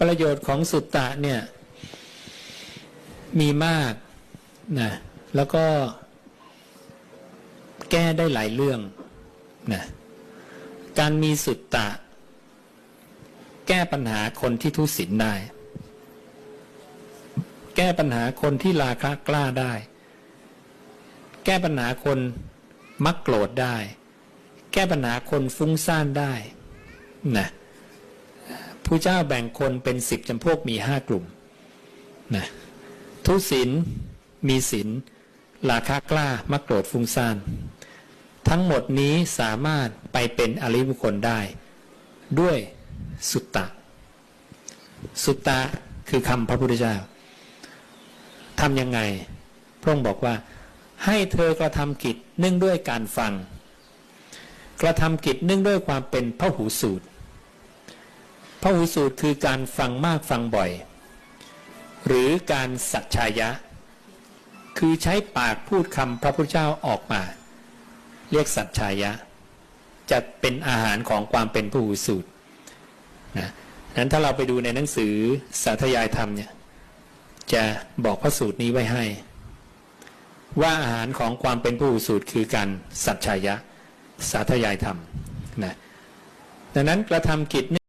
ประโยชน์ของสุตตะเนี่ยมีมากนะแล้วก็แก้ได้หลายเรื่องนะการมีสุตตะ แก้ปัญหาคนที่ทุศีลได้ แก้ปัญหาคนที่ราคะกล้าได้ แก้ปัญหาคนมักโกรธได้ แก้ปัญหาคนฟุ้งซ่านได้นะ ผู้เจ้าแบ่งคนเป็นสิบจำพวกมีห้ากลุ่มนะทุศีลมีศีลราคะกล้ามักโกรธฟุ้งซ่าน ทั้งหมดนี้สามารถไปเป็นอริบุคคลได้ ด้วยสุตตะ สุตตะคือคำพระพุทธเจ้าทำยังไง พระองค์บอกว่า ให้เธอกระทำกิจเนื่องด้วยการฟัง กระทำกิจเนื่องด้วยความเป็นพระหูสูตร ระหูสูตรคือการฟังมากฟังบ่อย หรือการสัจชายะ คือใช้ปากพูดคำพระพุทธเจ้าออกมา เรียกสัจชายะ จะเป็นอาหารของความเป็นพระหูสูตรนะนั้นถ้าเราไปดูในหนังสือสาธยายธรรมเนี่ยจะบอกพระสูตรนี้ไว้ให้ ว่าอาหารของความเป็นผู้สูตรคือการสัจชายะ สาธยายธรรมนะดังนั้นกระทำกิจ